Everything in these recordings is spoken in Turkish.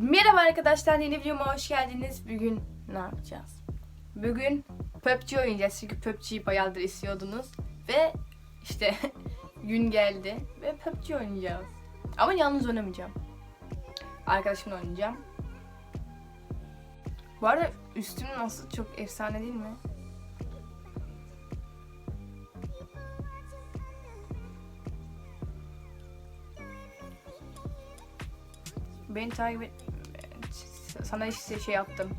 Merhaba arkadaşlar yeni videoma hoş geldiniz. Bugün ne yapacağız? Bugün PUBG oynayacağız çünkü PUBG'yi bayağıdır istiyordunuz. Ve işte gün geldi ve PUBG oynayacağız. Ama yalnız oynamayacağım. Arkadaşımla oynayacağım. Bu arada üstüm nasıl çok efsane değil mi? Beni takip et. Sana işte şey yaptım.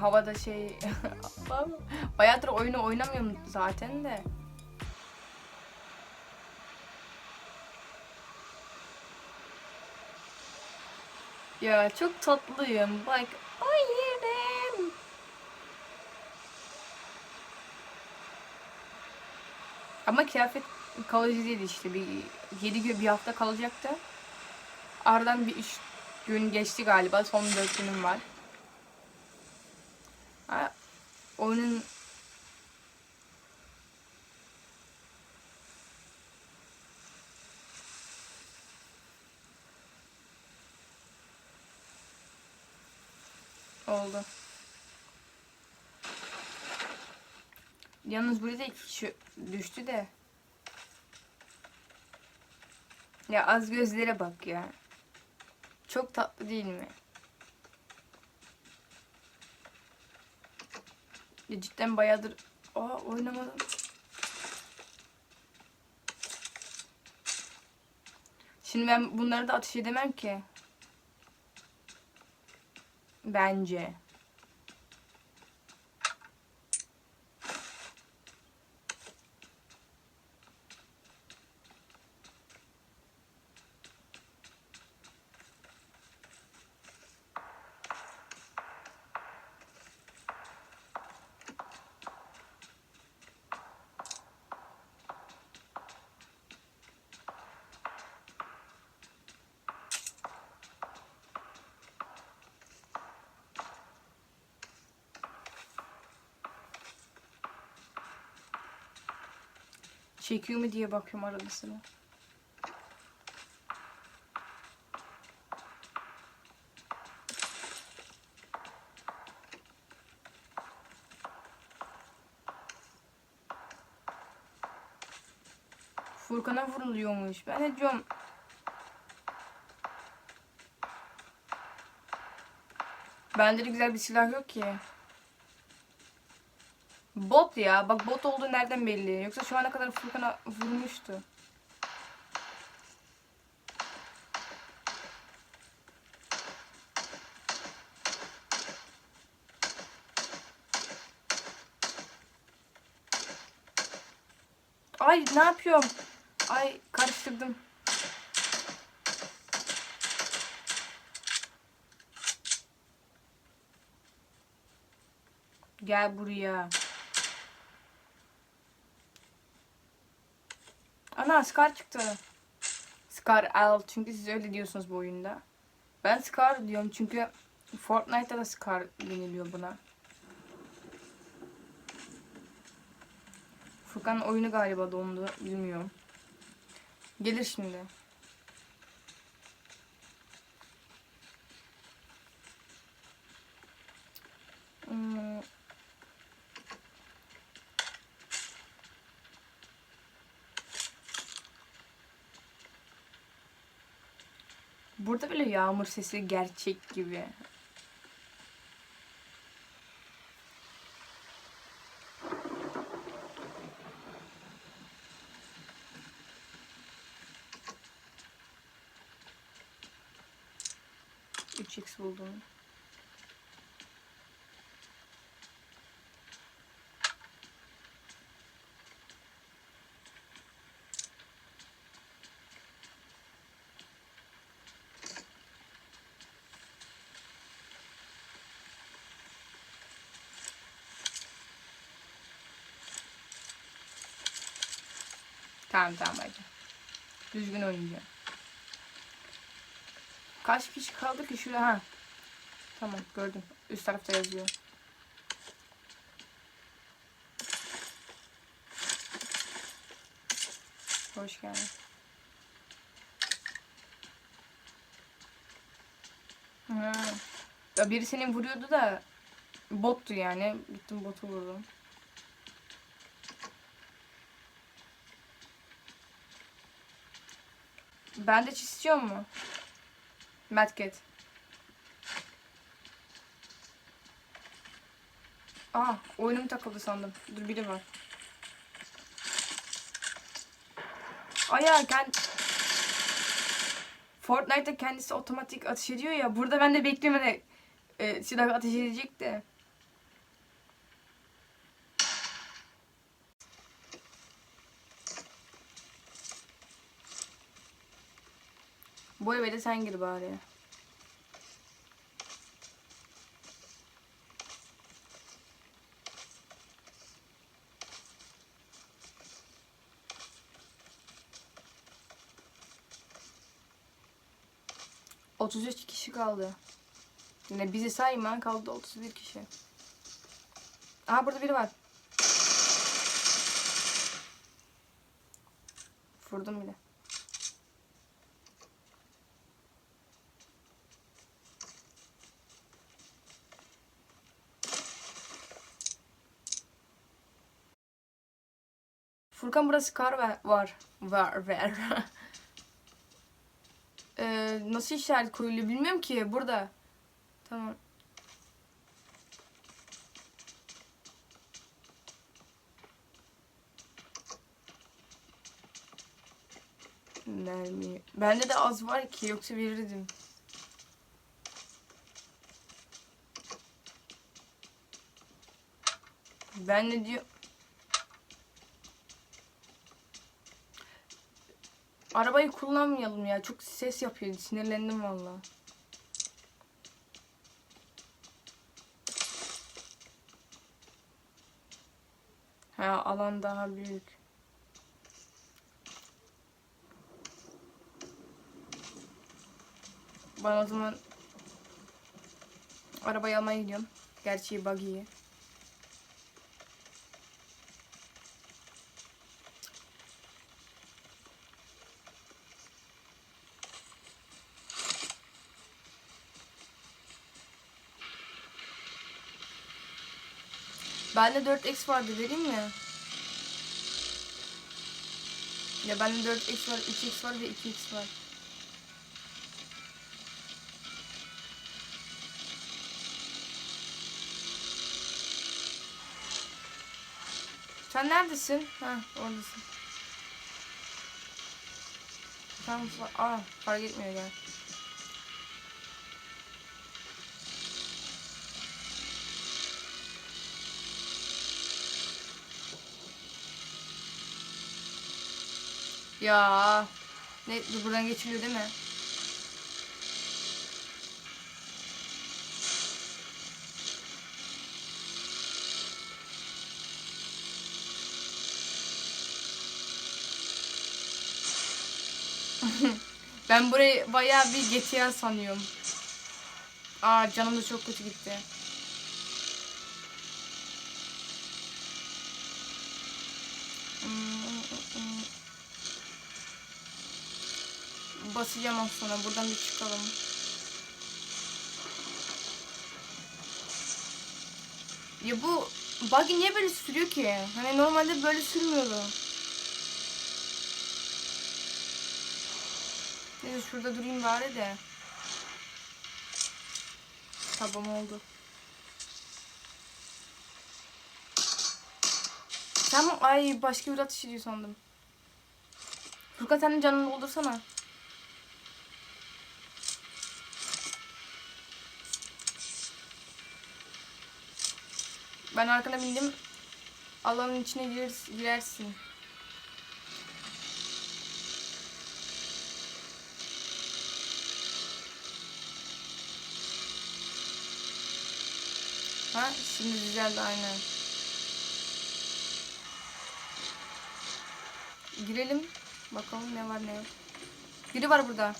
Havada şey... Bayağıdır oyunu oynamıyorum zaten de. Ya çok tatlıyım. Bak. Ay. Ama kıyafet kalıcı değil işte. Bir 7 gün bir hafta kalacaktı. Aradan bir 3 gün geçti galiba. Son 4 günüm var. Ha, oyunun oldu. Yalnız burada da iki kişi düştü de. Ya az gözlere bak ya. Çok tatlı değil mi? Ya cidden bayağıdır Aa oynamadım. Şimdi ben bunları da ateş edemem ki. Bence. Çekiyor mu diye bakıyorum arada sıra. Furkan'a vuruluyormuş. Ben ne diyorum? Bende de güzel bir silah yok ki. Bot ya. Bak bot olduğu nereden belli? Yoksa şu ana kadar Furkan'a vurmuştu. Ay ne yapıyorum? Ay karıştırdım. Gel buraya. Ana Scar çıktı. Scar al çünkü siz öyle diyorsunuz bu oyunda. Ben Scar diyorum çünkü Fortnite'da da Scar deniliyor buna. Furkan oyunu galiba dondu bilmiyorum. Gelir şimdi. Hmm. Burada bile yağmur sesi gerçek gibi. Tamam tamam hadi. Düzgün oynayacağım. Kaç kişi kaldı ki şurada ha? Tamam gördüm. Üst tarafta yazıyor. Hoş geldin. Ha. Ya biri seni vuruyordu da bottu yani. Gittim botu vurdum. Ben de istiyor mu? Medkit. Aa, oyunum takıldı sandım. Dur biri var. Aya kend... Fortnite'da kendisi otomatik ateş ediyor ya. Burada ben de bekliyorum hani e, silah ateş edecek de. Bu eve de sen gir bari. Otuz üç kişi kaldı. Yine bizi sayma kaldı 31 kişi. Aha burada biri var. Vurdum bile. Furkan burası kar ve- var. Var ver. Ee, nasıl işaret koyuluyor bilmiyorum ki burada. Tamam. Mermi. Bende de az var ki yoksa verirdim. Ben ne diyor? Arabayı kullanmayalım ya. Çok ses yapıyor. Sinirlendim valla. Ha alan daha büyük. Ben o zaman arabayı almaya gidiyorum. Gerçi buggy'yi. Bende 4x vardı vereyim mi? Ya bende 4x var, 3x var ve 2x var. Sen neredesin? Ha, oradasın. Tamam, aa, fark etmiyor gel. Ya. Ne buradan geçiliyor değil mi? ben burayı bayağı bir GTA sanıyorum. Aa canım da çok kötü gitti. Basacağım az sonra. Buradan bir çıkalım. Ya bu buggy niye böyle sürüyor ki? Hani normalde böyle sürmüyordu. Neyse şurada durayım bari de. Tamam oldu. Tamam ay başka bir atış ediyor sandım. Furkan senin canını doldursana. Ben arkana bindim. Alanın içine girer, girersin. Ha şimdi düzeldi aynen. Girelim. Bakalım ne var ne yok. Biri var burada.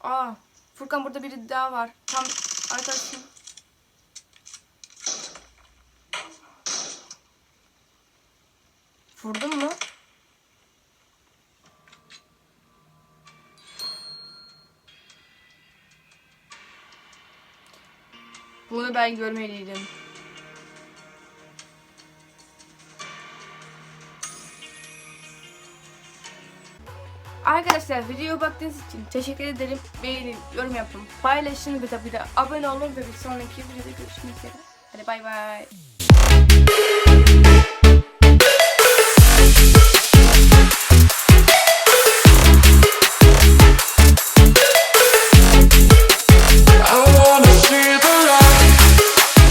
Aa, Furkan burada biri daha var. Tam arkadaşım. Vurdun mu? Bunu ben görmeliydim. Arkadaşlar videoya baktığınız için teşekkür ederim. Beğenin, yorum yapın, paylaşın ve tabii de abone olun ve bir sonraki videoda görüşmek üzere. Hadi bay bay.